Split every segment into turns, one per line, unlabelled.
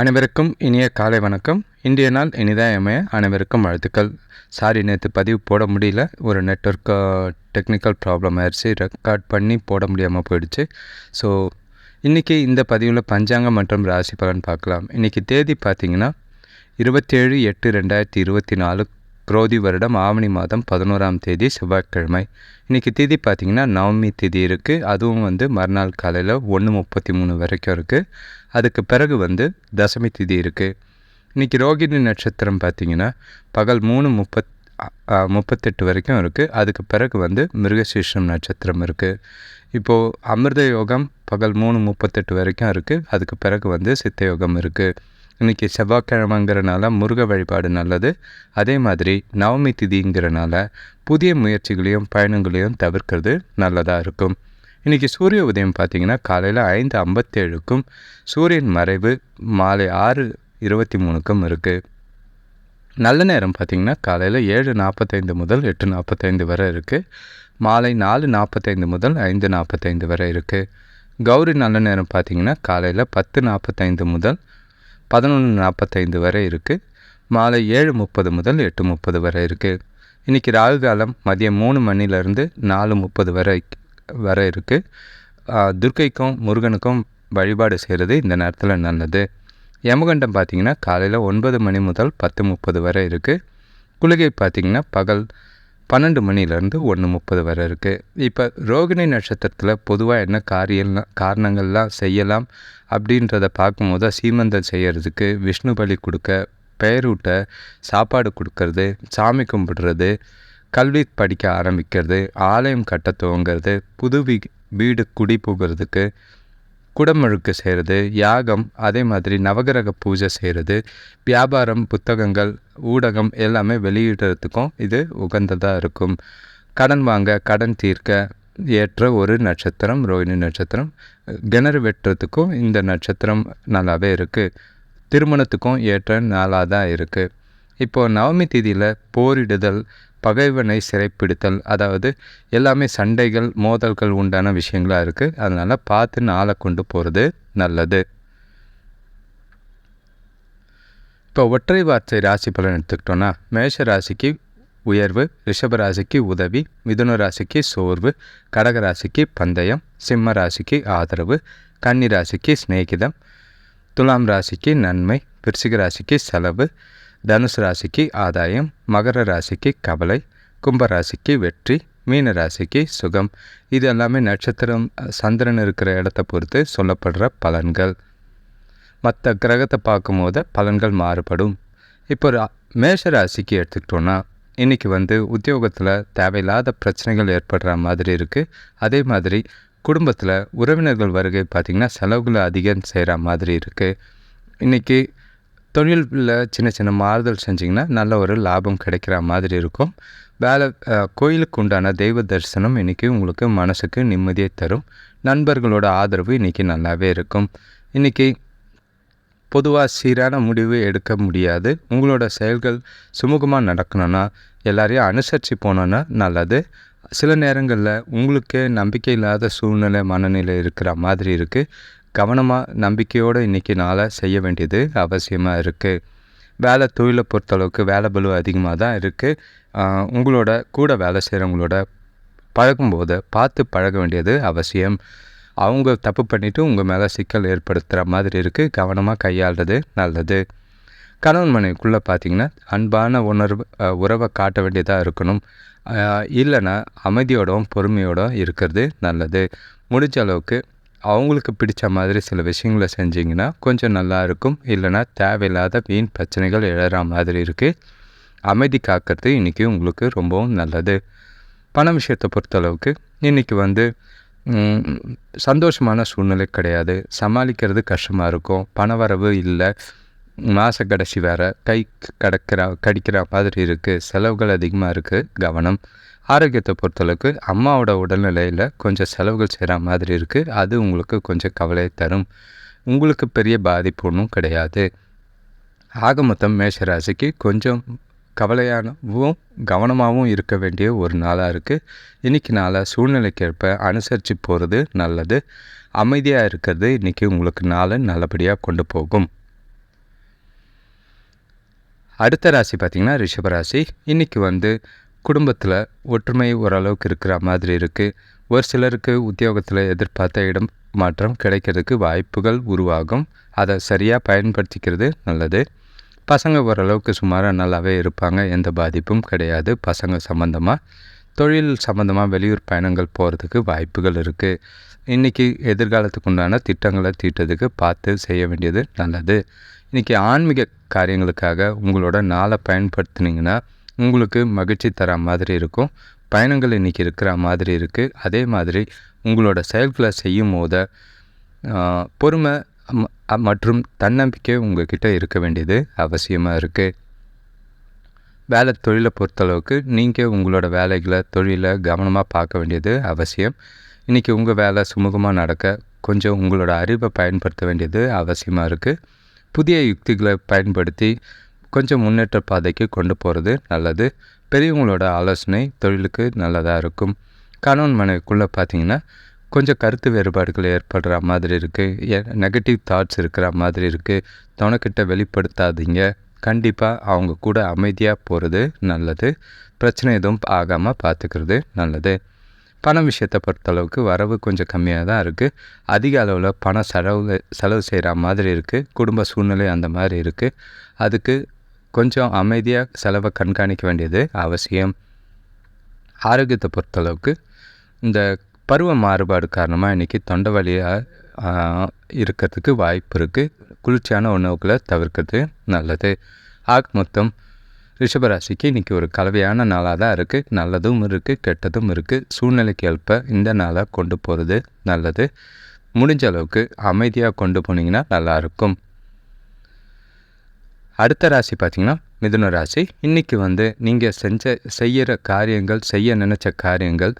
அனைவருக்கும் இனிய காலை வணக்கம். இந்திய நாள் இனிதாக அமைய அனைவருக்கும் வாழ்த்துக்கள். சாரி நேற்று பதிவு போட முடியல. ஒரு நெட்ஒர்க் டெக்னிக்கல் ப்ராப்ளம் ஆயிடுச்சு ரெக்கார்ட் பண்ணி போட முடியாமல் போயிடுச்சு. ஸோ இன்றைக்கி இந்த பதிவில் பஞ்சாங்கம் மற்றும் ராசி பலன் பார்க்கலாம். இன்றைக்கி தேதி பார்த்திங்கன்னா இருபத்தேழு எட்டு ரெண்டாயிரத்தி இருபத்தி நாலு குரோதி வருடம் ஆவணி மாதம் பதினோராம் தேதி செவ்வாய்க்கிழமை. இன்றைக்கி தேதி பார்த்திங்கன்னா நவமி தேதி இருக்குது அதுவும் வந்து மறுநாள் காலையில் ஒன்று முப்பத்தி மூணு வரைக்கும் இருக்குது அதுக்கு பிறகு வந்து தசமி திதி இருக்குது இன்றைக்கி ரோகிணி நட்சத்திரம் பார்த்திங்கன்னா பகல் மூணு முப்பத் முப்பத்தெட்டு வரைக்கும் இருக்குது அதுக்கு பிறகு வந்து மிருகசீஷம் நட்சத்திரம் இருக்குது இப்போது அமிர்த யோகம் பகல் மூணு முப்பத்தெட்டு வரைக்கும் இருக்குது அதுக்கு பிறகு வந்து சித்த யோகம் இருக்குது இன்றைக்கி செவ்வாய்க்கிழமைங்கிறனால முருக வழிபாடு நல்லது. அதே மாதிரி நவமி திதிங்கிறனால புதிய முயற்சிகளையும் பயணங்களையும் தவிர்க்கிறது நல்லதாக இருக்கும். இன்றைக்கி சூரிய உதயம் பார்த்திங்கன்னா காலையில் ஐந்து ஐம்பத்தேழுக்கும் சூரியன் மறைவு மாலை ஆறு இருபத்தி மூணுக்கும் இருக்குது நல்ல நேரம் பார்த்திங்கன்னா காலையில் ஏழு நாற்பத்தைந்து முதல் எட்டு நாற்பத்தைந்து வரை இருக்குது மாலை நாலு நாற்பத்தைந்து முதல் ஐந்து நாற்பத்தைந்து வரை இருக்குது கௌரி நல்ல நேரம் பார்த்திங்கன்னா காலையில் பத்து நாற்பத்தைந்து முதல் பதினொன்று நாற்பத்தைந்து வரை இருக்குது மாலை ஏழு முப்பது முதல் எட்டு முப்பது வரை இருக்குது இன்றைக்கி ராகு காலம் மதியம் மூணு மணிலேருந்து நாலு முப்பது வரை வரை இருக்குது துர்க்கைக்கும் முருகனுக்கும் வழிபாடு செய்கிறது இந்த நேரத்தில் நல்லது. யமகண்டம் பார்த்திங்கன்னா காலையில் ஒன்பது மணி முதல் பத்து முப்பது வரை இருக்குது குளிகை பார்த்திங்கன்னா பகல் பன்னெண்டு மணிலேருந்து ஒன்று முப்பது வரை இருக்குது இப்போ ரோகிணி நட்சத்திரத்தில் பொதுவாக என்ன காரியம்னா காரணங்கள்லாம் செய்யலாம் அப்படின்றத பார்க்கும்போது சீமந்தம் செய்கிறதுக்கு விஷ்ணு பலி கொடுக்க பெயரூட்ட சாப்பாடு கொடுக்கறது சாமி கும்பிடுறது கல்வி படிக்க ஆரம்பிக்கிறது ஆலயம் கட்ட துவங்கிறது புது வீ வீடு குடி போகிறதுக்கு குடமுழுக்கு செய்கிறது யாகம் அதே மாதிரி நவகிரக பூஜை செய்கிறது வியாபாரம் புத்தகங்கள் ஊடகம் எல்லாமே வெளியிடுறதுக்கும் இது உகந்ததாக இருக்கும். கடன் வாங்க கடன் தீர்க்க ஏற்ற ஒரு நட்சத்திரம் ரோஹிணி நட்சத்திரம். கிணறு வெட்டுறதுக்கும் இந்த நட்சத்திரம் நல்லாவே இருக்குது திருமணத்துக்கும் ஏற்ற நாளாக தான் இருக்குது இப்போது நவமி தேதியில் போரிடுதல் பகைவனை சிறைப்பிடித்தல் அதாவது எல்லாமே சண்டைகள் மோதல்கள் உண்டான விஷயங்களாக இருக்குது அதனால் பார்த்து நாளை கொண்டு போகிறது நல்லது. இப்போ ஒற்றை வார்த்தை ராசி பலன் எடுத்துக்கிட்டோன்னா மேஷ ராசிக்கு உயர்வு ரிஷப ராசிக்கு உதவி மிதுன ராசிக்கு சோர்வு கடக ராசிக்கு பந்தயம் சிம்ம ராசிக்கு ஆதரவு கன்னி ராசிக்கு சிநேகிதம் துலாம் ராசிக்கு நன்மை விருச்சிக ராசிக்கு செலவு தனுசு ராசிக்கு ஆதாயம் மகர ராசிக்கு கவலை கும்பராசிக்கு வெற்றி மீன ராசிக்கு சுகம். இது எல்லாமே நட்சத்திரம் சந்திரன் இருக்கிற இடத்த பொறுத்து சொல்லப்படுற பலன்கள். மற்ற கிரகத்தை பார்க்கும்போது பலன்கள் மாறுபடும். இப்போ மேஷ ராசிக்கு எடுத்துக்கிட்டோன்னா இன்றைக்கி வந்து உத்தியோகத்தில் தேவையில்லாத பிரச்சனைகள் ஏற்படுற மாதிரி இருக்குது அதே மாதிரி குடும்பத்தில் உறவினர்கள் வருகை பார்த்திங்கன்னா செலவுகளை அதிகம் செய்கிற மாதிரி இருக்குது இன்றைக்கி தொழிலில் சின்ன சின்ன மாறுதல் செஞ்சிங்கன்னா நல்ல ஒரு லாபம் கிடைக்கிற மாதிரி இருக்கும். வேலை கோயிலுக்கு உண்டான தெய்வ தரிசனம் இன்றைக்கி உங்களுக்கு மனசுக்கு நிம்மதியை தரும். நண்பர்களோட ஆதரவு இன்றைக்கி நல்லாவே இருக்கும். இன்றைக்கி பொதுவாக சீரான முடிவு எடுக்க முடியாது. உங்களோட செயல்கள் சுமூகமாக நடக்கணும்னா எல்லாரையும் அனுசரித்து போனோன்னா நல்லது. சில நேரங்களில் உங்களுக்கு நம்பிக்கை இல்லாத சூழ்நிலை மனநிலை இருக்கிற மாதிரி இருக்குது கவனமாக நம்பிக்கையோடு இன்றைக்கி நாளை செய்ய வேண்டியது அவசியமாக இருக்குது வேலை தொழிலை பொறுத்தளவுக்கு வேலை பலு அதிகமாக தான் இருக்குது உங்களோட கூட வேலை செய்கிறவங்களோட பழகும்போது பார்த்து பழக வேண்டியது அவசியம். அவங்க தப்பு பண்ணிவிட்டு உங்கள் மேலே சிக்கல் ஏற்படுத்துகிற மாதிரி இருக்குது கவனமாக கையாளுறது நல்லது. கணவன் மனைவிக்குள்ளே பார்த்திங்கன்னா அன்பான உணர்வு உறவை காட்ட வேண்டியதாக இருக்கணும். இல்லைன்னா அமைதியோடவும் பொறுமையோடும் இருக்கிறது நல்லது. முடிஞ்ச அளவுக்கு அவங்களுக்கு பிடிச்ச மாதிரி சில விஷயங்களை செஞ்சிங்கன்னா கொஞ்சம் நல்லா இருக்கும் இல்லைனா தேவையில்லாத வீண் பிரச்சனைகள் எழற மாதிரி இருக்குது அமைதி காக்கிறது இன்றைக்கி உங்களுக்கு ரொம்பவும் நல்லது. பண விஷயத்தை பொறுத்தளவுக்கு இன்றைக்கி வந்து சந்தோஷமான சூழ்நிலை கிடையாது. சமாளிக்கிறது கஷ்டமாக இருக்கும். பணவரவு இல்லை. மாத கடைசி வேறு கை கடக்கிற கடிக்கிற மாதிரி இருக்குது செலவுகள் அதிகமாக இருக்குது கவனம். ஆரோக்கியத்தை பொறுத்தளவுக்கு அம்மாவோட உடல்நிலையில் கொஞ்சம் செலவுகள் செய்கிற மாதிரி இருக்குது அது உங்களுக்கு கொஞ்சம் கவலையை தரும். உங்களுக்கு பெரிய பாதிப்பு ஒன்றும் கிடையாது. ஆக மொத்தம் மேஷராசிக்கு கொஞ்சம் கவலையானவும் கவனமாகவும் இருக்க வேண்டிய ஒரு நாளாக இருக்குது இன்றைக்கி நாளாக சூழ்நிலைக்கேற்ப அனுசரித்து போகிறது நல்லது. அமைதியாக இருக்கிறது இன்றைக்கி உங்களுக்கு நாளை நல்லபடியாக கொண்டு போகும். அடுத்த ராசி பார்த்திங்கன்னா ரிஷபராசி இன்றைக்கி வந்து குடும்பத்தில் ஒற்றுமை ஓரளவுக்கு இருக்கிற மாதிரி இருக்குது ஒரு சிலருக்கு உத்தியோகத்தில் எதிர்பார்த்த இடம் மாற்றம் கிடைக்கிறதுக்கு வாய்ப்புகள் உருவாகும். அதை சரியாக பயன்படுத்திக்கிறது நல்லது. பசங்க ஓரளவுக்கு சுமாராக நல்லாவே இருப்பாங்க எந்த பாதிப்பும் கிடையாது பசங்க சம்மந்தமாக தொழில் சம்மந்தமாக வெளியூர் பயணங்கள் போகிறதுக்கு வாய்ப்புகள் இருக்குது இன்றைக்கி எதிர்காலத்துக்கு உண்டான திட்டங்களை தீட்டதுக்கு பார்த்து செய்ய வேண்டியது நல்லது. இன்றைக்கி ஆன்மீக காரியங்களுக்காக உங்களோட நாளை பயன்படுத்துனீங்கன்னா உங்களுக்கு மகிழ்ச்சி தர மாதிரி இருக்கும். பயணங்கள் இன்றைக்கி இருக்கிற மாதிரி இருக்குது அதே மாதிரி உங்களோட செயல்களை செய்யும் போது பொறுமை மற்றும் தன்னம்பிக்கை உங்கள்கிட்ட இருக்க வேண்டியது அவசியமாக இருக்குது வேலை தொழிலை பொறுத்தளவுக்கு நீங்கள் உங்களோட வேலைகளை தொழிலை கவனமாக பார்க்க வேண்டியது அவசியம். இன்றைக்கி உங்கள் வேலை சுமூகமாக நடக்க கொஞ்சம் உங்களோட அறிவை பயன்படுத்த வேண்டியது அவசியமாக இருக்குது புதிய யுக்திகளை பயன்படுத்தி கொஞ்சம் முன்னேற்ற பாதைக்கு கொண்டு போகிறது நல்லது. பெரியவங்களோட ஆலோசனை தொழிலுக்கு நல்லதாக இருக்கும். கணவன் மனைவிக்குள்ளே பார்த்தீங்கன்னா கொஞ்சம் கருத்து வேறுபாடுகள் ஏற்படுற மாதிரி இருக்குது நெகட்டிவ் தாட்ஸ் இருக்கிற மாதிரி இருக்குது துணைக்கிட்ட வெளிப்படுத்தாதீங்க. கண்டிப்பாக அவங்க கூட அமைதியாக போகிறது நல்லது. பிரச்சனை எதுவும் ஆகாமல் பார்த்துக்கிறது நல்லது. பண விஷயத்தை பொறுத்தளவுக்கு வரவு கொஞ்சம் கம்மியாக தான் இருக்குது அதிக அளவில் பணம் செலவு செலவு செய்கிற மாதிரி இருக்குது குடும்ப சூழ்நிலை அந்த மாதிரி இருக்குது அதுக்கு கொஞ்சம் அமைதியாக செலவை கண்காணிக்க வேண்டியது அவசியம். ஆரோக்கியத்தை பொறுத்தளவுக்கு இந்த பருவ மாறுபாடு காரணமாக இன்றைக்கி தொண்டை வழியாக இருக்கிறதுக்கு வாய்ப்பு இருக்குது குளிர்ச்சியான உணவுகளை தவிர்க்கிறது நல்லது. ஆக மொத்தம் ரிஷபராசிக்கு இன்றைக்கி ஒரு கலவையான நாளாக தான் இருக்குது நல்லதும் இருக்குது கெட்டதும் இருக்குது சூழ்நிலைக்கு ஏற்ப இந்த நாளாக கொண்டு போகிறது நல்லது. முடிஞ்ச அளவுக்கு அமைதியாக கொண்டு போனீங்கன்னா நல்லாயிருக்கும் அடுத்த ராசி பார்த்திங்கன்னா மிதுன ராசி. இன்றைக்கி வந்து நீங்கள் செஞ்ச செய்கிற காரியங்கள் செய்ய நினச்ச காரியங்கள்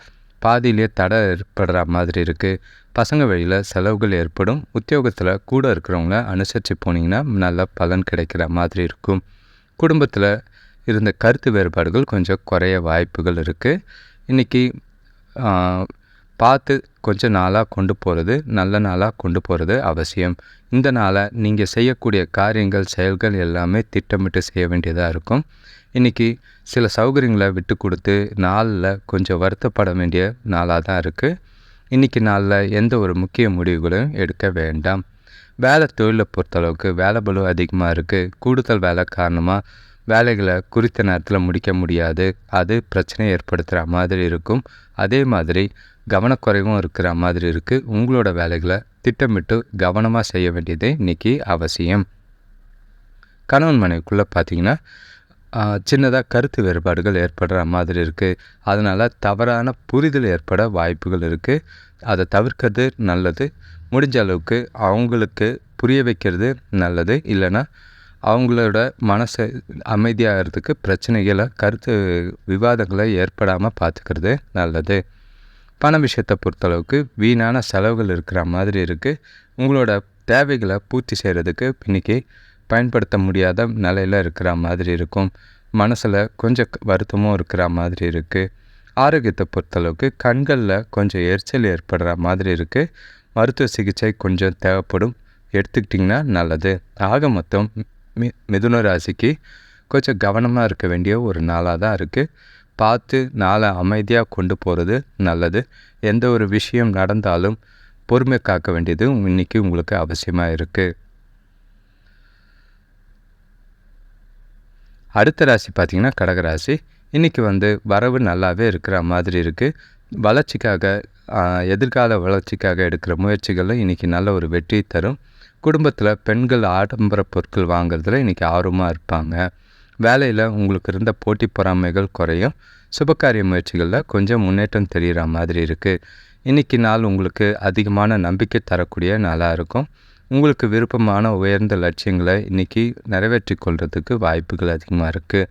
பாதியிலே தடை ஏற்படுற மாதிரி இருக்குது பசங்க வழியில் செலவுகள் ஏற்படும். உத்தியோகத்தில் கூட இருக்கிறவங்கள அனுசரித்து போனீங்கன்னா நல்ல பலன் கிடைக்கிற மாதிரி இருக்கும். குடும்பத்தில் இருந்த கருத்து வேறுபாடுகள் கொஞ்சம் குறைய வாய்ப்புகள் இருக்குது இன்றைக்கி பார்த்து கொஞ்சம் நாளாக கொண்டு போகிறது நல்ல நாளாக கொண்டு போகிறது அவசியம். இந்த நாளை நீங்கள் செய்யக்கூடிய காரியங்கள் செயல்கள் எல்லாமே திட்டமிட்டு செய்ய வேண்டியதாக இருக்கும். இன்றைக்கி சில சௌகரியங்களை விட்டு கொடுத்து நாளில் கொஞ்சம் வருத்தப்பட வேண்டிய நாளாக தான் இருக்குது இன்றைக்கி நாளில் எந்த ஒரு முக்கிய முடிவுகளும் எடுக்க வேண்டாம். வேலை தொழிலை பொறுத்தளவுக்கு வேலை பலு அதிகமாக இருக்குது கூடுதல் வேலை காரணமாக வேலைகளை குறித்த நேரத்தில் முடிக்க முடியாது. அது பிரச்சனை ஏற்படுத்துகிற மாதிரி இருக்கும். அதே மாதிரி கவனக்குறைவும் இருக்கிற மாதிரி இருக்குது உங்களோட வேலைகளை திட்டமிட்டு கவனமாக செய்ய வேண்டியது இன்றைக்கி அவசியம். கணவன் மனைவிக்குள்ளே பார்த்தீங்கன்னா சின்னதாக கருத்து வேறுபாடுகள் ஏற்படுற மாதிரி இருக்குது அதனால் தவறான புரிதல் ஏற்பட வாய்ப்புகள் இருக்குது அதை தவிர்க்கிறது நல்லது. முடிஞ்ச அளவுக்கு அவங்களுக்கு புரிய வைக்கிறது நல்லது. இல்லைன்னா அவங்களோட மனசை அமைதியாகிறதுக்கு பிரச்சனைகளை கருத்து விவாதங்களை ஏற்படாமல் பார்த்துக்கிறது நல்லது. பண விஷயத்தை பொறுத்தளவுக்கு வீணான செலவுகள் இருக்கிற மாதிரி இருக்குது உங்களோட தேவைகளை பூர்த்தி செய்கிறதுக்கு இன்றைக்கி பயன்படுத்த முடியாத நிலையில் இருக்கிற மாதிரி இருக்கும். மனசில் கொஞ்சம் வருத்தமும் இருக்கிற மாதிரி இருக்குது ஆரோக்கியத்தை பொறுத்தளவுக்கு கண்களில் கொஞ்சம் எரிச்சல் ஏற்படுற மாதிரி இருக்குது மருத்துவ சிகிச்சை கொஞ்சம் தேவைப்படும். எடுத்துக்கிட்டிங்கன்னா நல்லது. ஆக மொத்தம் மி மிதுன ராசிக்கு கொஞ்சம் கவனமாக இருக்க வேண்டிய ஒரு நாளாக தான் இருக்குது பார்த்து நாளை அமைதியாக கொண்டு போகிறது நல்லது. எந்த ஒரு விஷயம் நடந்தாலும் பொறுமை காக்க வேண்டியது இன்றைக்கி உங்களுக்கு அவசியமாக இருக்குது அடுத்த ராசி பார்த்திங்கன்னா கடகராசி இன்றைக்கி வந்து வரவு நல்லாவே இருக்கிற மாதிரி இருக்குது வளர்ச்சிக்காக எதிர்கால வளர்ச்சிக்காக எடுக்கிற முயற்சிகளில் இன்றைக்கி நல்ல ஒரு வெற்றி தரும். குடும்பத்தில் பெண்கள் ஆடம்பர பொருட்கள் வாங்குறதுல இன்றைக்கி ஆர்வமாக இருப்பாங்க. வேலையில் உங்களுக்கு இருந்த போட்டி பொறாமைகள் குறையும். சுபகாரிய முயற்சிகளில் கொஞ்சம் முன்னேற்றம் தெரிகிற மாதிரி இருக்குது இன்றைக்கி நாள் உங்களுக்கு அதிகமான நம்பிக்கை தரக்கூடிய நாளாக இருக்கும். உங்களுக்கு விருப்பமான உயர்ந்த லட்சியங்களை இன்றைக்கி நிறைவேற்றி கொள்வதுக்கு வாய்ப்புகள் அதிகமாக இருக்குது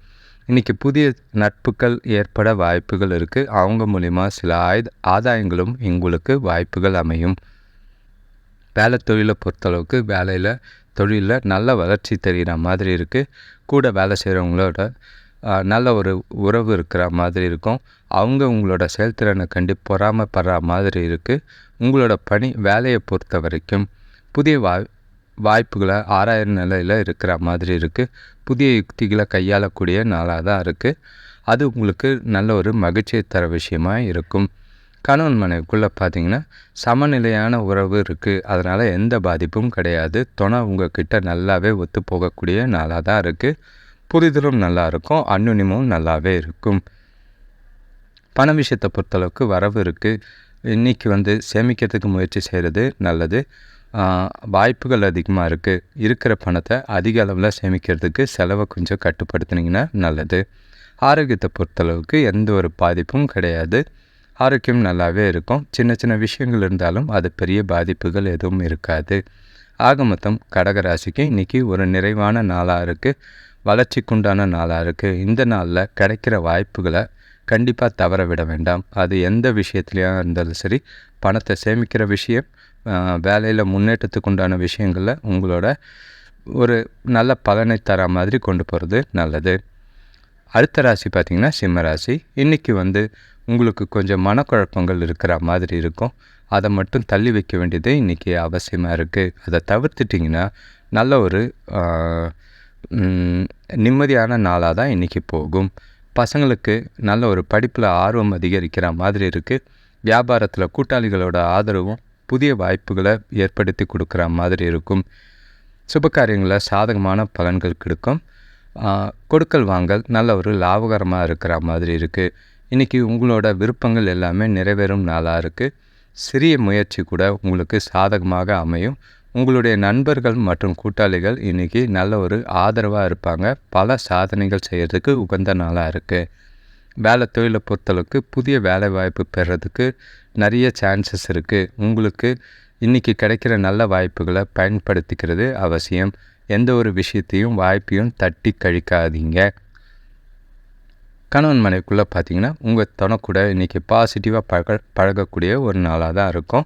இன்றைக்கி புதிய நட்புகள் ஏற்பட வாய்ப்புகள் இருக்குது அவங்க மூலிமா சில ஆயுத ஆதாயங்களும் எங்களுக்கு வாய்ப்புகள் அமையும். வேலை தொழிலை பொறுத்தளவுக்கு வேலையில் தொழிலில் நல்ல வளர்ச்சி தெரிகிற மாதிரி இருக்குது கூட வேலை செய்கிறவங்களோட நல்ல ஒரு உறவு இருக்கிற மாதிரி இருக்கும். அவங்க உங்களோட செயல்திறனை கண்டு பொறாமப்படுற மாதிரி இருக்குது உங்களோட பணி வேலையை பொறுத்த வரைக்கும் புதிய வாய் வாய்ப்புகளை ஆறாயிரம் நிலையில் இருக்கிற மாதிரி இருக்குது புதிய யுக்திகளை கையாளக்கூடிய நாளாக தான் இருக்குது அது உங்களுக்கு நல்ல ஒரு மகிழ்ச்சியை தர விஷயமாக இருக்கும். கணவன் மனைவிக்குள்ளே பார்த்தீங்கன்னா சமநிலையான உறவு இருக்குது அதனால் எந்த பாதிப்பும் கிடையாது. துணை உங்ககிட்ட நல்லாவே ஒத்து போகக்கூடிய நாளாக தான் இருக்குது புரிதலும் நல்லா இருக்கும். அன்னுனிமும் நல்லாவே இருக்கும். பண விஷயத்தை பொறுத்தளவுக்கு வரவு இருக்குது இன்றைக்கி வந்து சேமிக்கிறதுக்கு முயற்சி செய்கிறது நல்லது. வாய்ப்புகள் அதிகமாக இருக்குது இருக்கிற பணத்தை அதிக அளவில் சேமிக்கிறதுக்கு செலவை கொஞ்சம் கட்டுப்படுத்துனீங்கன்னா நல்லது. ஆரோக்கியத்தை பொறுத்தளவுக்கு எந்த ஒரு பாதிப்பும் கிடையாது. ஆரோக்கியம் நல்லாவே இருக்கும். சின்ன சின்ன விஷயங்கள் இருந்தாலும் அது பெரிய பாதிப்புகள் எதுவும் இருக்காது. ஆக மொத்தம் கடகராசிக்கு இன்றைக்கி ஒரு நிறைவான நாளாக இருக்குது வளர்ச்சிக்குண்டான நாளாக இருக்குது இந்த நாளில் கிடைக்கிற வாய்ப்புகளை கண்டிப்பாக தவற விட வேண்டாம். அது எந்த விஷயத்துலையாக இருந்தாலும் சரி பணத்தை சேமிக்கிற விஷயம் வேலையில் முன்னேற்றத்துக்கு உண்டான விஷயங்களில் உங்களோட ஒரு நல்ல பலனை தர மாதிரி கொண்டு போகிறது நல்லது. அடுத்த ராசி பார்த்திங்கன்னா சிம்ம ராசி. இன்றைக்கி வந்து உங்களுக்கு கொஞ்சம் மனக்குழப்பங்கள் இருக்கிற மாதிரி இருக்கும். அதை மட்டும் தள்ளி வைக்க வேண்டியது இன்றைக்கி அவசியமாக இருக்குது அதை தவிர்த்துட்டிங்கன்னா நல்ல ஒரு நிம்மதியான நாளாக தான் இன்றைக்கி போகும். பசங்களுக்கு நல்ல ஒரு படிப்பில் ஆர்வம் அதிகரிக்கிற மாதிரி இருக்குது வியாபாரத்தில் கூட்டாளிகளோட ஆதரவும் புதிய வாய்ப்புகளை ஏற்படுத்தி கொடுக்குற மாதிரி இருக்கும். சுப காரியங்களில் சாதகமான பலன்கள் கிடைக்கும். கொடுக்கல் வாங்கல் நல்ல ஒரு லாபகரமாக இருக்கிற மாதிரி இருக்குது இன்றைக்கி உங்களோட விருப்பங்கள் எல்லாமே நிறைவேறும் நாளாக இருக்குது சிறிய முயற்சி கூட உங்களுக்கு சாதகமாக அமையும். உங்களுடைய நண்பர்கள் மற்றும் கூட்டாளிகள் இன்றைக்கி நல்ல ஒரு ஆதரவாக இருப்பாங்க. பல சாதனைகள் செய்கிறதுக்கு உகந்த நாளாக இருக்குது வேலை தொழிலை பொறுத்தளவுக்கு புதிய வேலை வாய்ப்பு பெறதுக்கு நிறைய சான்சஸ் இருக்குது உங்களுக்கு இன்றைக்கி கிடைக்கிற நல்ல வாய்ப்புகளை பயன்படுத்திக்கிறது அவசியம். எந்த ஒரு விஷயத்தையும் வாய்ப்பையும் தட்டி கழிக்காதீங்க. கணவன் மனைவிக்குள்ளே பார்த்தீங்கன்னா உங்கள் துணக்கூட இன்றைக்கி பாசிட்டிவாக பழக பழகக்கூடிய ஒரு நாளாக தான் இருக்கும்.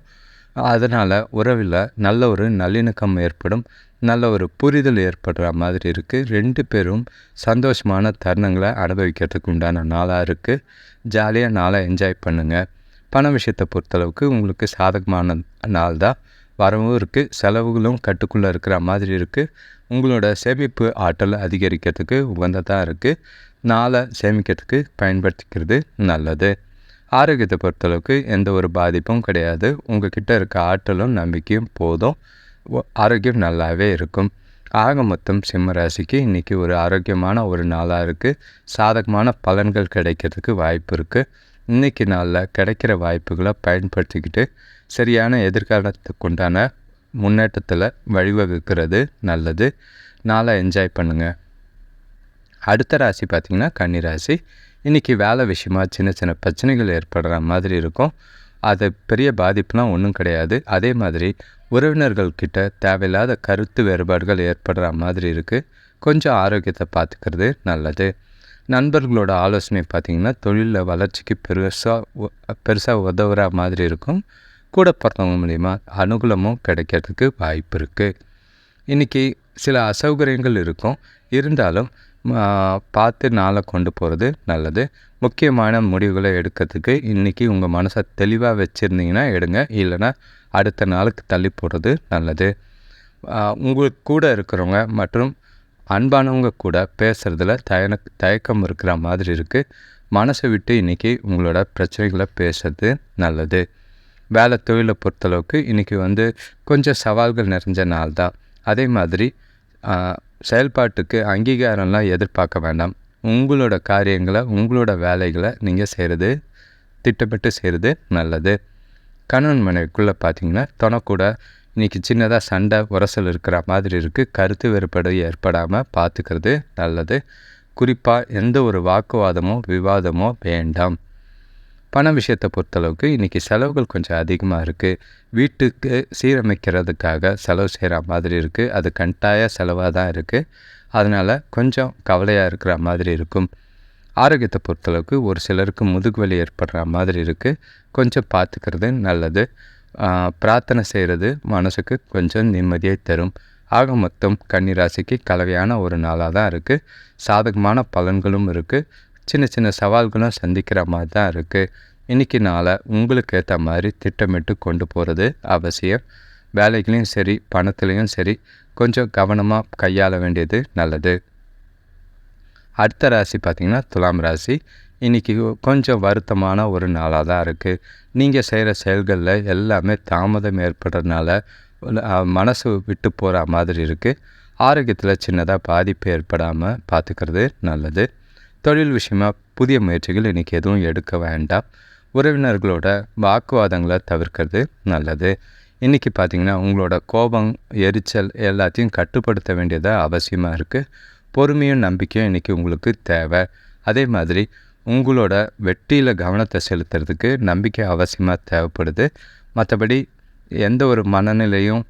அதனால் உறவில் நல்ல ஒரு நல்லிணக்கம் ஏற்படும். நல்ல ஒரு புரிதல் ஏற்படுற மாதிரி இருக்குது ரெண்டு பேரும் சந்தோஷமான தருணங்களை அனுபவிக்கிறதுக்கு உண்டான நாளாக இருக்குது ஜாலியாக நாளை என்ஜாய் பண்ணுங்கள் பண விஷயத்தை பொறுத்தளவுக்கு உங்களுக்கு சாதகமான நாள் தான். வரவும் இருக்குது செலவுகளும் கட்டுக்குள்ளே இருக்கிற மாதிரி இருக்குது உங்களோட சேமிப்பு ஆற்றல் அதிகரிக்கிறதுக்கு உகந்ததாக இருக்குது நாளை சேமிக்கிறதுக்கு பயன்படுத்திக்கிறது நல்லது. ஆரோக்கியத்தை பொறுத்தளவுக்கு எந்த ஒரு பாதிப்பும் கிடையாது. உங்கள் கிட்டே இருக்க ஆற்றலும் நம்பிக்கையும் போதும். ஆரோக்கியம் நல்லாவே இருக்கும். ஆக மொத்தம் சிம்ம ராசிக்கு இன்றைக்கி ஒரு ஆரோக்கியமான ஒரு நாளாக இருக்குது சாதகமான பலன்கள் கிடைக்கிறதுக்கு வாய்ப்பு இருக்குது இன்றைக்கி நாளில் கிடைக்கிற வாய்ப்புகளை பயன்படுத்திக்கிட்டு சரியான எதிர்காலத்துக்கு உண்டான முன்னேற்றத்தில் வழிவகுக்கிறது நல்லது. நாளை என்ஜாய் பண்ணுங்கள் அடுத்த ராசி பார்த்திங்கன்னா கன்னிராசி. இன்றைக்கி வேலை விஷயமா சின்ன சின்ன பிரச்சனைகள் ஏற்படுற மாதிரி இருக்கும். அது பெரிய பாதிப்புலாம் ஒன்றும் கிடையாது. அதே மாதிரி உறவினர்கள்கிட்ட தேவையில்லாத கருத்து வேறுபாடுகள் ஏற்படுற மாதிரி இருக்குது கொஞ்சம் ஆரோக்கியத்தை பார்த்துக்கிறது நல்லது. நண்பர்களோட ஆலோசனை பார்த்திங்கன்னா தொழிலில் வளர்ச்சிக்கு பெருசாக பெருசாக உதவுற மாதிரி இருக்கும். கூட பிறந்தவங்க மூலிமா அனுகூலமும் கிடைக்கிறதுக்கு வாய்ப்பு இருக்குது இன்றைக்கி சில அசௌகரியங்கள் இருக்கும். இருந்தாலும் பார்த்து நாளை கொண்டு போகிறது நல்லது. முக்கியமான முடிவுகளை எடுக்கிறதுக்கு இன்றைக்கி உங்கள் மனசை தெளிவாக வச்சுருந்தீங்கன்னா எடுங்க. இல்லைன்னா அடுத்த நாளுக்கு தள்ளி போடுறது நல்லது. உங்களுக்கு கூட இருக்கிறவங்க மற்றும் அன்பானவங்க கூட பேசுகிறதுல தயன தயக்கம் இருக்கிற மாதிரி இருக்குது மனசை விட்டு இன்றைக்கி உங்களோட பிரச்சனைகளை பேசுறது நல்லது. வேலை தொழிலை பொறுத்தளவுக்கு இன்றைக்கி வந்து கொஞ்சம் சவால்கள் நிறைஞ்ச நாள் தான் அதே மாதிரி செயல்பாட்டுக்கு அங்கீகாரம்லாம் எதிர்பார்க்க வேண்டாம். உங்களோட காரியங்களை உங்களோட வேலைகளை நீங்கள் செய்கிறது திட்டமிட்டு செய்கிறது நல்லது. கணவன் மனைவிக்குள்ளே பார்த்தீங்கன்னா தொணக்கூட இன்றைக்கி சின்னதாக சண்டை உரசல் இருக்கிற மாதிரி இருக்குது கருத்து வேறுபாடு ஏற்படாமல் பார்த்துக்கிறது நல்லது. குறிப்பாக எந்த ஒரு வாக்குவாதமோ விவாதமோ வேண்டாம். பண விஷயத்தை பொறுத்தளவுக்கு இன்றைக்கி செலவுகள் கொஞ்சம் அதிகமாக இருக்குது வீட்டுக்கு சீரமைக்கிறதுக்காக செலவு செய்கிற மாதிரி இருக்குது அது கண்டாய செலவாக தான் இருக்குது அதனால் கொஞ்சம் கவலையாக இருக்கிற மாதிரி இருக்கும். ஆரோக்கியத்தை பொறுத்தளவுக்கு ஒரு சிலருக்கு முதுகுவலி ஏற்படுற மாதிரி இருக்குது கொஞ்சம் பார்த்துக்கிறது நல்லது. பிரார்த்தனை செய்கிறது மனசுக்கு கொஞ்சம் நிம்மதியை தரும். ஆக மொத்தம் கன்னிராசிக்கு கலவையான ஒரு நாளாக தான் இருக்குது சாதகமான பலன்களும் இருக்குது சின்ன சின்ன சவால்களும் சந்திக்கிற மாதிரி தான் இருக்குது இன்றைக்கி நாளை உங்களுக்கு ஏற்ற மாதிரி திட்டமிட்டு கொண்டு போகிறது அவசியம். வேலைகளையும் சரி பணத்துலேயும் சரி கொஞ்சம் கவனமாக கையாள வேண்டியது நல்லது. அடுத்த ராசி பார்த்திங்கன்னா துலாம் ராசி. இன்றைக்கி கொஞ்சம் வருத்தமான ஒரு நாளாக தான் இருக்குது நீங்கள் செய்கிற செயல்களில் எல்லாமே தாமதம் ஏற்படுறதுனால மனசு விட்டு போகிற மாதிரி இருக்குது ஆரோக்கியத்தில் சின்னதாக பாதிப்பு ஏற்படாமல் பார்த்துக்கிறது நல்லது. தொழில் விஷயமாக புதிய முயற்சிகள் இன்றைக்கி எதுவும் எடுக்க வேண்டாம். உறவினர்களோட வாக்குவாதங்களை தவிர்க்கிறது நல்லது. இன்றைக்கி பார்த்திங்கன்னா உங்களோட கோபம் எரிச்சல் எல்லாத்தையும் கட்டுப்படுத்த வேண்டியதாக அவசியமாக இருக்குது பொறுமையும் நம்பிக்கையும் இன்றைக்கி உங்களுக்கு தேவை. அதே மாதிரி உங்களோட வெற்றியில் கவனத்தை செலுத்துறதுக்கு நம்பிக்கை அவசியமாக தேவைப்படுது. மற்றபடி எந்த ஒரு மனநிலையும்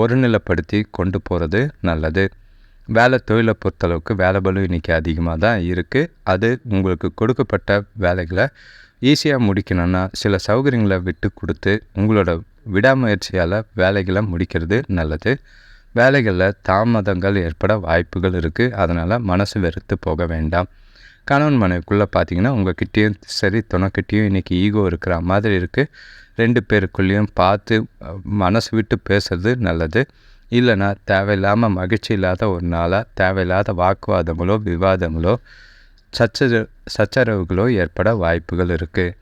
ஒருநிலைப்படுத்தி கொண்டு போகிறது நல்லது. வேலை தொழிலை பொறுத்தளவுக்கு வேலை பலு இன்றைக்கி அதிகமாக தான் இருக்குது அது உங்களுக்கு கொடுக்கப்பட்ட வேலைகளை ஈஸியாக முடிக்கணும்னா சில சௌகரியங்களை விட்டு கொடுத்து உங்களோட விடாமுயற்சியால் வேலைகளை முடிக்கிறது நல்லது. வேலைகளில் தாமதங்கள் ஏற்பட வாய்ப்புகள் இருக்குது அதனால் மனசு வெறுத்து போக வேண்டாம். கணவன் மனைவிக்குள்ளே பார்த்தீங்கன்னா உங்ககிட்டேயும் சரி துணைக்கிட்டேயும் இன்றைக்கி ஈகோ இருக்கிற மாதிரி இருக்குது ரெண்டு பேருக்குள்ளேயும் பார்த்து மனசு விட்டு பேசுறது நல்லது. இல்லைனா தேவையில்லாமல் மகிழ்ச்சி இல்லாத ஒரு நாளாக தேவையில்லாத வாக்குவாதங்களோ விவாதங்களோ சச்சர சச்சரவுகளோ ஏற்பட வாய்ப்புகள் இருக்குது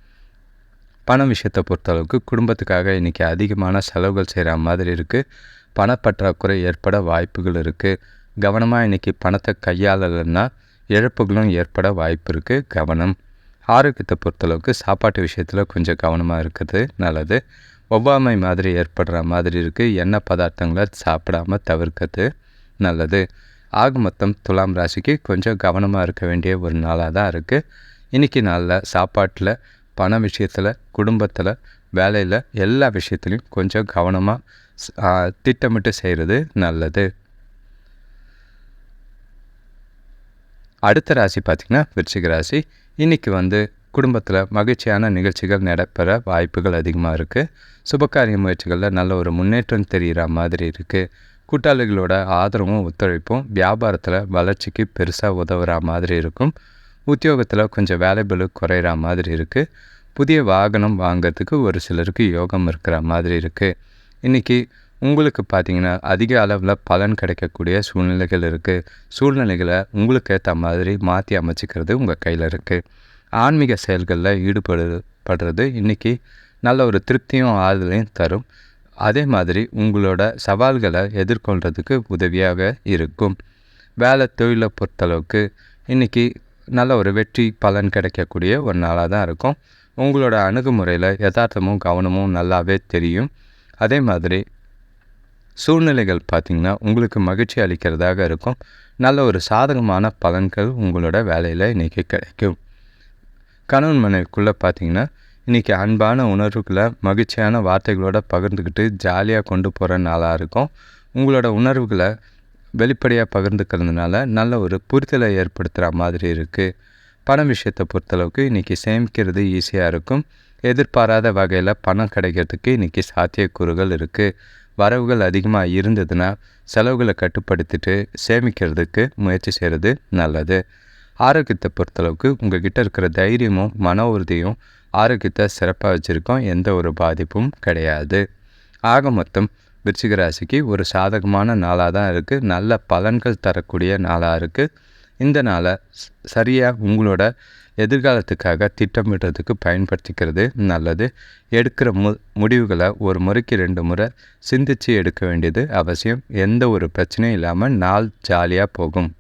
பண விஷயத்தை பொறுத்தளவுக்கு குடும்பத்துக்காக இன்றைக்கி அதிகமான செலவுகள் செய்கிற மாதிரி இருக்குது பணப்பற்றாக்குறை ஏற்பட வாய்ப்புகள் இருக்குது கவனமாக இன்றைக்கி பணத்தை கையாளலைன்னா இழப்புகளும் ஏற்பட வாய்ப்பு இருக்குது கவனம். ஆரோக்கியத்தை பொறுத்தளவுக்கு சாப்பாட்டு விஷயத்தில் கொஞ்சம் கவனமாக இருக்கிறது நல்லது. ஒவ்வாமை மாதிரி ஏற்படுற மாதிரி இருக்குது எண்ணெய் பதார்த்தங்களை சாப்பிடாமல் தவிர்க்கிறது நல்லது. ஆக மொத்தம் துலாம் ராசிக்கு கொஞ்சம் கவனமாக இருக்க வேண்டிய ஒரு நாளாக தான் இருக்குது இன்றைக்கி நாளில் சாப்பாட்டில் பண விஷயத்தில் குடும்பத்தில் வேலையில் எல்லா விஷயத்துலையும் கொஞ்சம் கவனமாக திட்டமிட்டு செய்கிறது நல்லது. அடுத்த ராசி பார்த்திங்கன்னா விருச்சிக ராசி. இன்றைக்கி வந்து குடும்பத்தில் மகிழ்ச்சியான நிகழ்ச்சிகள் நடைபெற வாய்ப்புகள் அதிகமாக இருக்குது சுபகாரிய முயற்சிகளில் நல்ல ஒரு முன்னேற்றம் தெரிகிற மாதிரி இருக்குது கூட்டாளிகளோட ஆதரவும் ஒத்துழைப்பும் வியாபாரத்தில் வளர்ச்சிக்கு பெருசாக உதவுற மாதிரி இருக்கும். உத்தியோகத்தில் கொஞ்சம் வேலைபிள் குறையிற மாதிரி இருக்குது புதிய வாகனம் வாங்கிறதுக்கு ஒரு சிலருக்கு யோகம் இருக்கிற மாதிரி இருக்குது இன்றைக்கி உங்களுக்கு பார்த்திங்கன்னா அதிக அளவில் பலன் கிடைக்கக்கூடிய சூழ்நிலைகள் இருக்குது சூழ்நிலைகளை உங்களுக்கு ஏற்ற மாதிரி மாற்றி அமைச்சிக்கிறது உங்கள் கையில் இருக்குது ஆன்மீக செயல்களில் ஈடுபடு படுறது இன்றைக்கி நல்ல ஒரு திருப்தியும் ஆறுதலையும் தரும். அதே மாதிரி உங்களோட சவால்களை எதிர்கொள்கிறதுக்கு உதவியாக இருக்கும். வேலை தொழிலை பொறுத்தளவுக்கு இன்றைக்கி நல்ல ஒரு வெற்றி பலன் கிடைக்கக்கூடிய ஒரு நாளாக தான் இருக்கும். உங்களோட அணுகுமுறையில் யதார்த்தமும் கவனமும் நல்லாவே தெரியும். அதே மாதிரி சூழ்நிலைகள் பார்த்திங்கன்னா உங்களுக்கு மகிழ்ச்சி அளிக்கிறதாக இருக்கும். நல்ல ஒரு சாதகமான பலன்கள் உங்களோட வேலையில் இன்றைக்கி கிடைக்கும். கணவன் மனைவிக்குள்ளே பார்த்தீங்கன்னா இன்றைக்கி அன்பான உணர்வுகளை மகிழ்ச்சியான வார்த்தைகளோட பகிர்ந்துக்கிட்டு ஜாலியாக கொண்டு போகிற நாளாக இருக்கும். உங்களோட உணர்வுகளை வெளிப்படையாக பகிர்ந்துக்கிறதுனால நல்ல ஒரு புரிதலை ஏற்படுத்துகிற மாதிரி இருக்குது பணம் விஷயத்தை பொறுத்தளவுக்கு இன்றைக்கி சேமிக்கிறது ஈஸியாக இருக்கும். எதிர்பாராத வகையில் பணம் கிடைக்கிறதுக்கு இன்றைக்கி சாத்தியக்கூறுகள் இருக்குது வரவுகள் அதிகமாக இருந்ததுன்னா செலவுகளை கட்டுப்படுத்திட்டு சேமிக்கிறதுக்கு முயற்சி செய்கிறது நல்லது. ஆரோக்கியத்தை பொறுத்தளவுக்கு உங்கள் கிட்டே இருக்கிற தைரியமும் மன உறுதியும் ஆரோக்கியத்தை சிறப்பாக வச்சுருக்கோம். எந்த ஒரு பாதிப்பும் கிடையாது. ஆக மொத்தம் விருச்சிக ராசிக்கு ஒரு சாதகமான நாளாக தான் இருக்குது நல்ல பலன்கள் தரக்கூடிய நாளாக இருக்குது இந்த நாளை சரியாக உங்களோட எதிர்காலத்துக்காக திட்டமிடுறதுக்கு பயன்படுத்திக்கிறது நல்லது. எடுக்கிற மு முடிவுகளை ஒரு முறைக்கு ரெண்டு முறை சிந்தித்து எடுக்க வேண்டியது அவசியம். எந்த ஒரு பிரச்சனையும் இல்லாமல் நாள் ஜாலியாக போகும்.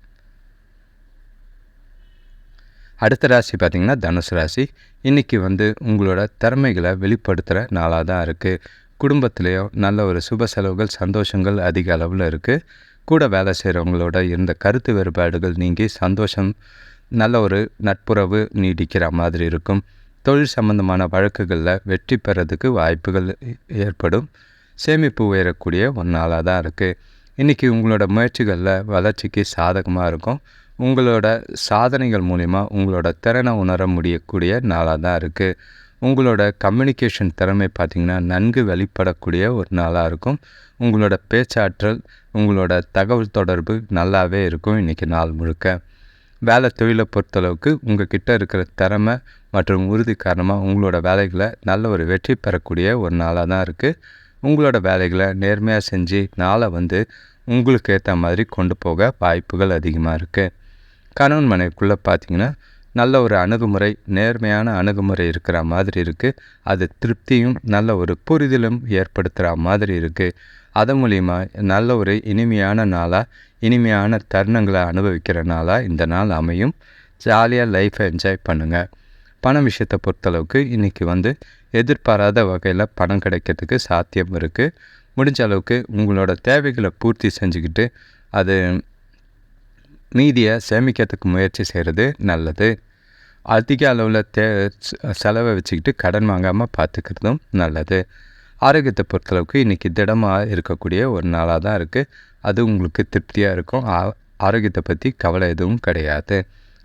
அடுத்த ராசி பார்த்திங்கன்னா தனுசு ராசி. இன்றைக்கி வந்து உங்களோட திறமைகளை வெளிப்படுத்துகிற நாளாக தான் இருக்குது குடும்பத்துலேயும் நல்ல ஒரு சுப செலவுகள் சந்தோஷங்கள் அதிக அளவில் இருக்குது கூட வேலை செய்கிறவங்களோட இருந்த கருத்து வேறுபாடுகள் நீங்கி சந்தோஷம் நல்ல ஒரு நட்புறவு நீடிக்கிற மாதிரி இருக்கும். தொழில் சம்பந்தமான வழக்குகளில் வெற்றி பெறதுக்கு வாய்ப்புகள் ஏற்படும். சேமிப்பு உயரக்கூடிய ஒரு நாளாக தான் இருக்குது இன்றைக்கி உங்களோட முயற்சிகளில் வளர்ச்சிக்கு சாதகமாக இருக்கும். உங்களோட சாதனைகள் மூலிமா உங்களோட திறனை உணர முடியக்கூடிய நாளாக தான் இருக்குது உங்களோட கம்யூனிகேஷன் திறமை பார்த்திங்கன்னா நன்கு வெளிப்படக்கூடிய ஒரு நாளாக இருக்கும். உங்களோட பேச்சாற்றல் உங்களோட தகவல் தொடர்பு நல்லாவே இருக்கும் இன்றைக்கி நாள் முழுக்க. வேலை தொழிலை பொறுத்தளவுக்கு உங்கள் கிட்டே இருக்கிற திறமை மற்றும் உறுதி காரணமாக உங்களோட வேலைகளை நல்ல ஒரு வெற்றி பெறக்கூடிய ஒரு நாளாக தான் இருக்குது உங்களோட வேலைகளை நேர்மையாக செஞ்சு நாளை வந்து உங்களுக்கு ஏற்ற மாதிரி கொண்டு போக வாய்ப்புகள் அதிகமாக இருக்குது கணவன் மனைவிக்குள்ளே பார்த்தீங்கன்னா நல்ல ஒரு அணுகுமுறை நேர்மையான அணுகுமுறை இருக்கிற மாதிரி இருக்குது அது திருப்தியும் நல்ல ஒரு புரிதலும் ஏற்படுத்துகிற மாதிரி இருக்குது அதன் மூலிமா நல்ல ஒரு இனிமையான நாளாக இனிமையான தருணங்களை அனுபவிக்கிற நாளாக இந்த நாள் அமையும். ஜாலியாக லைஃப்பை என்ஜாய் பண்ணுங்கள் பணம் விஷயத்தை பொறுத்தளவுக்கு இன்றைக்கி வந்து எதிர்பாராத வகையில் பணம் கிடைக்கிறதுக்கு சாத்தியம் இருக்குது முடிஞ்ச அளவுக்கு உங்களோட தேவைகளை பூர்த்தி செஞ்சுக்கிட்டு அது மீதியை சேமிக்கிறதுக்கு முயற்சி செய்கிறது நல்லது. அதிக அளவில் தே செலவை வச்சுக்கிட்டு கடன் வாங்காமல் பார்த்துக்கிறதும் நல்லது. ஆரோக்கியத்தை பொறுத்தளவுக்கு இன்றைக்கி திடமாக இருக்கக்கூடிய ஒரு நாளாக தான் இருக்குது அது உங்களுக்கு திருப்தியாக இருக்கும். ஆ ஆரோக்கியத்தை பற்றி கவலை எதுவும் கிடையாது.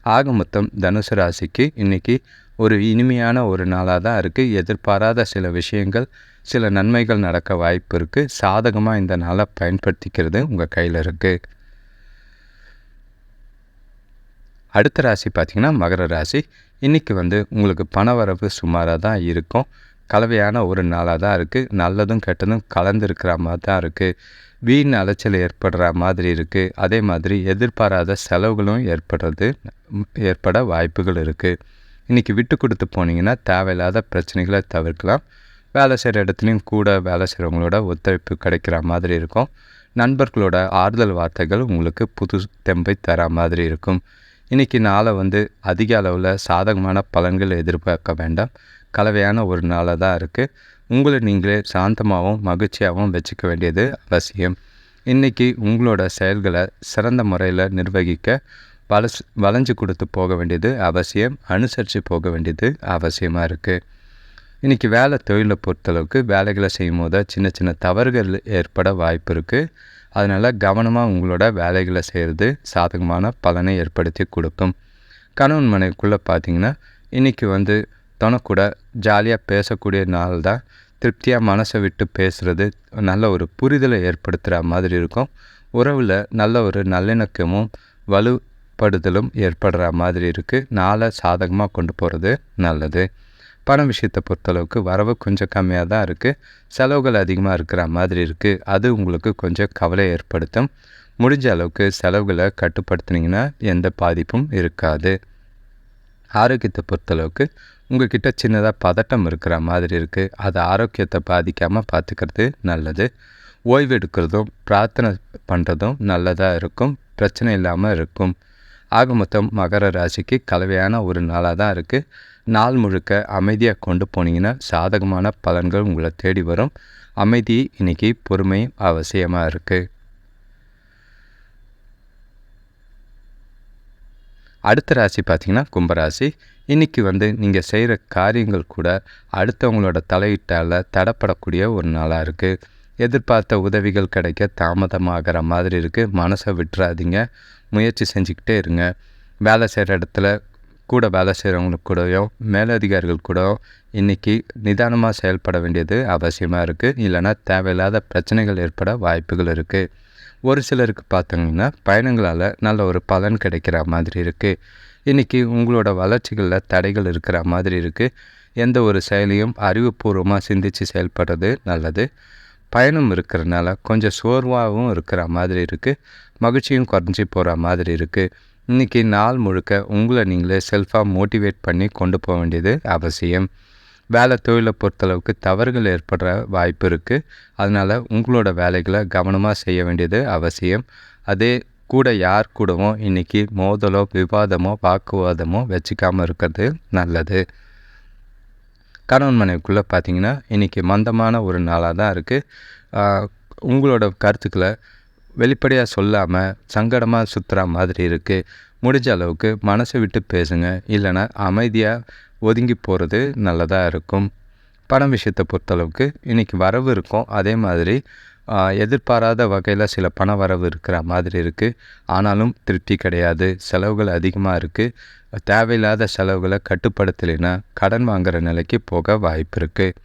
ஆக மொத்தம் தனுசு ராசிக்கு இன்றைக்கி ஒரு இனிமையான ஒரு நாளாக தான் இருக்குது எதிர்பாராத சில விஷயங்கள் சில நன்மைகள் நடக்க வாய்ப்பு இருக்குது சாதகமாக இந்த நாளை பயன்படுத்திக்கிறது உங்கள் கையில் இருக்குது அடுத்த ராசி பார்த்திங்கன்னா மகர ராசி. இன்றைக்கி வந்து உங்களுக்கு பணவரவு சுமாராக தான் இருக்கும். கலவையான ஒரு நாளாக தான் இருக்குது நல்லதும் கெட்டதும் கலந்துருக்கிற மாதிரி தான் இருக்குது வீண் அலைச்சல் ஏற்படுற மாதிரி இருக்குது அதே மாதிரி எதிர்பாராத செலவுகளும் ஏற்படுறது ஏற்பட வாய்ப்புகள் இருக்குது இன்றைக்கி விட்டு கொடுத்து போனீங்கன்னா தேவையில்லாத பிரச்சனைகளை தவிர்க்கலாம். வேலை செய்கிற இடத்துலையும் கூட வேலை செய்கிறவங்களோட ஒத்துழைப்பு கிடைக்கிற மாதிரி இருக்கும். நண்பர்களோட ஆறுதல் வார்த்தைகள் உங்களுக்கு புது தெம்பை தர மாதிரி இருக்கும். இன்றைக்கி நாளை வந்து அதிக அளவில் சாதகமான பலன்கள் எதிர்பார்க்க வேண்டாம். கலவையான ஒரு நாளாக தான் இருக்குது உங்களை நீங்களே சாந்தமாகவும் மகிழ்ச்சியாகவும் வச்சுக்க வேண்டியது அவசியம். இன்றைக்கி உங்களோட செயல்களை சிறந்த முறையில் நிர்வகிக்க வளஸ் வளைஞ்சு கொடுத்து போக வேண்டியது அவசியம். அனுசரித்து போக வேண்டியது அவசியமாக இருக்குது இன்றைக்கி வேலை தொழிலை பொறுத்தளவுக்கு வேலைகளை செய்யும் போது சின்ன சின்ன தவறுகள் ஏற்பட வாய்ப்பு இருக்குது அதனால் கவனமாக உங்களோட வேலைகளை செய்கிறது சாதகமான பலனை ஏற்படுத்தி கொடுக்கும். கணவன் மனைவிக்குள்ளே பார்த்தீங்கன்னா இன்றைக்கி வந்து தனக்கூட ஜாலியாக பேசக்கூடிய நாள் தான் திருப்தியாக மனசை விட்டு பேசுகிறது நல்ல ஒரு புரிதலை ஏற்படுத்துகிற மாதிரி இருக்கும். உறவில் நல்ல ஒரு நல்லிணக்கமும் வலுப்படுதலும் ஏற்படுற மாதிரி இருக்குது நாளை சாதகமாக கொண்டு போகிறது நல்லது. பணம் விஷயத்தை பொறுத்தளவுக்கு வரவு கொஞ்சம் கம்மியாக தான் இருக்குது செலவுகள் அதிகமாக இருக்கிற மாதிரி இருக்குது அது உங்களுக்கு கொஞ்சம் கவலை ஏற்படுத்தும். முடிஞ்ச அளவுக்கு செலவுகளை கட்டுப்படுத்துனீங்கன்னா எந்த பாதிப்பும் இருக்காது. ஆரோக்கியத்தை பொறுத்தளவுக்கு உங்கள்கிட்ட சின்னதாக பதட்டம் இருக்கிற மாதிரி இருக்குது அது ஆரோக்கியத்தை பாதிக்காமல் பார்த்துக்கிறது நல்லது. ஓய்வு எடுக்கிறதும் பிரார்த்தனை பண்ணுறதும் நல்லதாக இருக்கும். பிரச்சனை இல்லாமல் இருக்கும். ஆக மொத்தம் மகர ராசிக்கு கலவையான ஒரு நாளாக தான் இருக்குது நாள் முழுக்க அமைதியாக கொண்டு போனீங்கன்னா சாதகமான பலன்கள் உங்களை தேடி வரும். அமைதி இன்றைக்கி பொறுமை அவசியமாக இருக்குது அடுத்த ராசி பார்த்திங்கன்னா கும்பராசி. இன்றைக்கி வந்து நீங்கள் செய்கிற காரியங்கள் கூட அடுத்தவங்களோட தலையீட்டால் தடப்படக்கூடிய ஒரு நாளாக இருக்குது எதிர்பார்த்த உதவிகள் கிடைக்க தாமதமாகிற மாதிரி இருக்குது மனசை விட்டுறாதீங்க. முயற்சி செஞ்சுக்கிட்டே இருங்க. வேலை செய்கிற இடத்துல கூட வேலை செய்கிறவங்களுக்கு கூடயும் மேலதிகாரிகள் கூட இன்றைக்கி நிதானமாக செயல்பட வேண்டியது அவசியமாக இருக்குது இல்லைனா தேவையில்லாத பிரச்சனைகள் ஏற்பட வாய்ப்புகள் இருக்குது ஒரு சிலருக்கு பார்த்தீங்கன்னா பயணங்களால் நல்ல ஒரு பலன் கிடைக்கிற மாதிரி இருக்குது இன்றைக்கி உங்களோட வளர்ச்சிகளில் தடைகள் இருக்கிற மாதிரி இருக்குது எந்த ஒரு செயலையும் அறிவுபூர்வமாக சிந்தித்து செயல்படுறது நல்லது. பயணம் இருக்கிறனால கொஞ்சம் சோர்வாகவும் இருக்கிற மாதிரி இருக்குது மகிழ்ச்சியும் குறைஞ்சி போகிற மாதிரி இருக்குது இன்றைக்கி நாள் முழுக்க உங்களை நீங்களே செல்ஃபாக மோட்டிவேட் பண்ணி கொண்டு போக வேண்டியது அவசியம். வேலை தொழிலை பொறுத்தளவுக்கு தவறுகள் ஏற்படுற வாய்ப்பு இருக்குது அதனால் உங்களோட வேலைகளை கவனமாக செய்ய வேண்டியது அவசியம். அதே கூட யார் கூடவும் இன்றைக்கி மோதலோ விவாதமோ வாக்குவாதமோ வச்சுக்காமல் இருக்கிறது நல்லது. கணவன் மனைவிக்குள்ளே பார்த்தீங்கன்னா இன்றைக்கி மந்தமான ஒரு நாளாக தான் இருக்குது உங்களோட கருத்துக்களை வெளிப்படையாக சொல்லாமல் சங்கடமாக சுற்றுற மாதிரி இருக்குது முடிஞ்ச அளவுக்கு மனசை விட்டு பேசுங்க. இல்லைன்னா அமைதியாக ஒதுங்கி போகிறது நல்லதாக இருக்கும். பணம் விஷயத்தை பொறுத்தளவுக்கு இன்றைக்கி வரவு இருக்கும். அதே மாதிரி எதிர்பாராத வகையில் சில பண வரவு இருக்கிற மாதிரி இருக்குது ஆனாலும் திருப்தி கிடையாது. செலவுகள் அதிகமாக இருக்குது தேவையில்லாத செலவுகளை கட்டுப்படுத்தலைன்னா கடன் வாங்குகிற நிலைக்கு போக வாய்ப்பு இருக்குது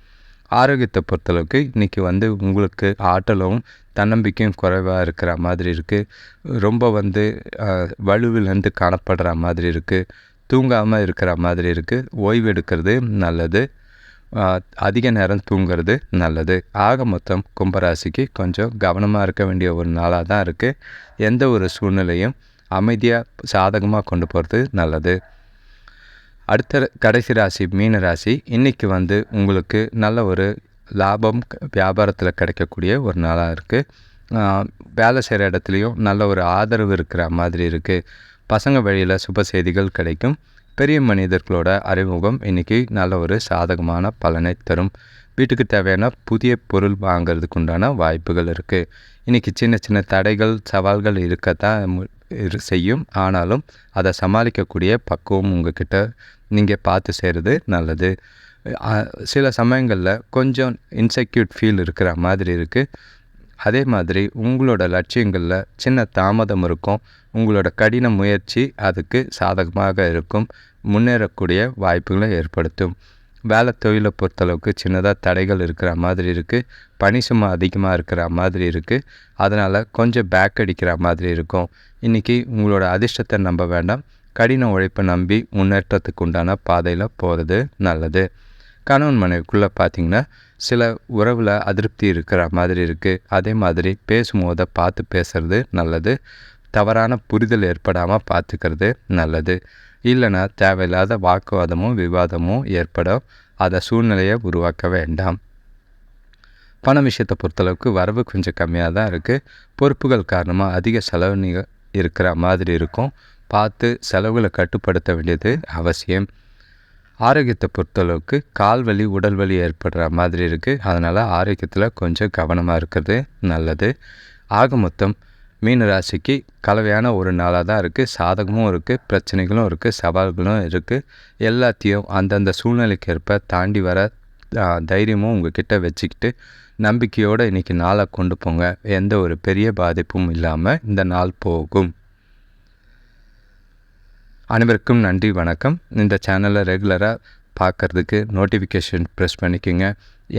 ஆரோக்கியத்தை பொறுத்தளவுக்கு இன்றைக்கி வந்து உங்களுக்கு ஆற்றலும் தன்னம்பிக்கையும் குறைவாக இருக்கிற மாதிரி இருக்குது ரொம்ப வந்து வலுவிலேருந்து காணப்படுற மாதிரி இருக்குது தூங்காமல் இருக்கிற மாதிரி இருக்குது ஓய்வு எடுக்கிறது நல்லது. அதிக நேரம் தூங்குறது நல்லது. ஆக மொத்தம் கும்பராசிக்கு கொஞ்சம் கவனமாக இருக்க வேண்டிய ஒரு நாளாக தான் இருக்குது எந்த ஒரு சூழ்நிலையும் அமைதியாக சாதகமாக கொண்டு போகிறது நல்லது. அடுத்த கடைசி ராசி மீன ராசி இன்றைக்கி வந்து உங்களுக்கு நல்ல ஒரு லாபம் வியாபாரத்தில் கிடைக்கக்கூடிய ஒரு நாளாக இருக்குது வேலை செய்கிற இடத்துலையும் நல்ல ஒரு ஆதரவு இருக்கிற மாதிரி இருக்குது பசங்க வழியில் சுப செய்திகள் கிடைக்கும். பெரிய மனிதர்களோட அறிமுகம் இன்றைக்கி நல்ல ஒரு சாதகமான பலனை தரும். வீட்டுக்கு தேவையான புதிய பொருள் வாங்கிறதுக்கு உண்டான வாய்ப்புகள் இருக்குது இன்றைக்கி சின்ன சின்ன தடைகள் சவால்கள் இருக்கத்தான் செய்யும். ஆனாலும் அதை சமாளிக்கக்கூடிய பக்குவம் உங்ககிட்ட நீங்கள் பார்த்து செய்கிறது நல்லது. சில சமயங்களில் கொஞ்சம் இன்செக்யூட் ஃபீல் இருக்கிற மாதிரி இருக்குது அதே மாதிரி உங்களோட லட்சியங்களில் சின்ன தாமதம் இருக்கும். உங்களோட கடின முயற்சி அதுக்கு சாதகமாக இருக்கும். முன்னேறக்கூடிய வாய்ப்புகளை ஏற்படுத்தும். வேலை தொழிலை பொறுத்தளவுக்கு சின்னதாக தடைகள் இருக்கிற மாதிரி இருக்குது பனி சும்மா அதிகமாக இருக்கிற மாதிரி இருக்குது அதனால் கொஞ்சம் பேக் அடிக்கிற மாதிரி இருக்கும். இன்றைக்கி உங்களோட அதிர்ஷ்டத்தை நம்ப வேண்டாம். கடின உழைப்பை நம்பி முன்னேற்றத்துக்கு உண்டான பாதையில் போகிறது நல்லது. கணவன் மனைவிக்குள்ளே பார்த்திங்கன்னா சில உறவில் அதிருப்தி இருக்கிற மாதிரி இருக்குது அதே மாதிரி பேசும்போதை பார்த்து பேசுகிறது நல்லது. தவறான புரிதல் ஏற்படாமல் பார்த்துக்கிறது நல்லது. இல்லைன்னா தேவையில்லாத வாக்குவாதமும் விவாதமும் ஏற்படும். அதை சூழ்நிலையை உருவாக்க வேண்டாம். பண விஷயத்தை பொறுத்தளவுக்கு வரவு கொஞ்சம் கம்மியாக தான் இருக்குது பொறுப்புகள் காரணமாக அதிக செலவு இருக்கிற மாதிரி இருக்கும். பார்த்து செலவுகளை கட்டுப்படுத்த வேண்டியது அவசியம். ஆரோக்கியத்தை பொறுத்தளவுக்கு கால் வலி உடல் வலி ஏற்படுற மாதிரி இருக்குது அதனால் ஆரோக்கியத்தில் கொஞ்சம் கவனமாக இருக்கிறது நல்லது. ஆக மொத்தம் மீன ராசிக்கு கலவையான ஒரு நாளாக தான் இருக்குது சாதகமும் இருக்குது பிரச்சனைகளும் இருக்குது சவால்களும் இருக்குது எல்லாத்தையும் அந்தந்த சூழ்நிலைக்கு ஏற்ப தாண்டி வர தைரியமும் உங்ககிட்ட வச்சுக்கிட்டு நம்பிக்கையோடு இன்றைக்கி நாளை கொண்டு போங்க. எந்த ஒரு பெரிய பாதிப்பும் இல்லாமல் இந்த நாள் போகும். அனைவருக்கும் நன்றி வணக்கம். இந்த சேனலை ரெகுலராக பார்க்குறதுக்கு நோட்டிஃபிகேஷன் ப்ரெஸ் பண்ணிக்கோங்க.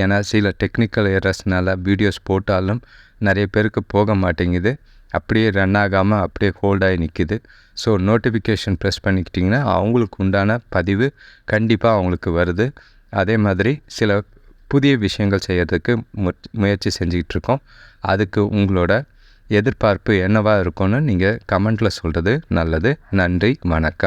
ஏன்னா சில டெக்னிக்கல் ஏரஸ்னால் வீடியோஸ் போட்டாலும் நிறைய பேருக்கு போக மாட்டேங்குது. அப்படியே ரன் ஆகாமல் அப்படியே ஹோல்டாகி நிற்கிது ஸோ நோட்டிஃபிகேஷன் ப்ரெஸ் பண்ணிக்கிட்டிங்கன்னா அவங்களுக்கு உண்டான பதிவு கண்டிப்பாக அவங்களுக்கு வருது. அதே மாதிரி சில புதிய விஷயங்கள் செய்கிறதுக்கு முயற்சி செஞ்சுக்கிட்டு இருக்கோம். அதுக்கு உங்களோட எதிர்பார்ப்பு என்னவாக இருக்கும்னு நீங்கள் கமெண்ட்டில் சொல்கிறது நல்லது. நன்றி வணக்கம்.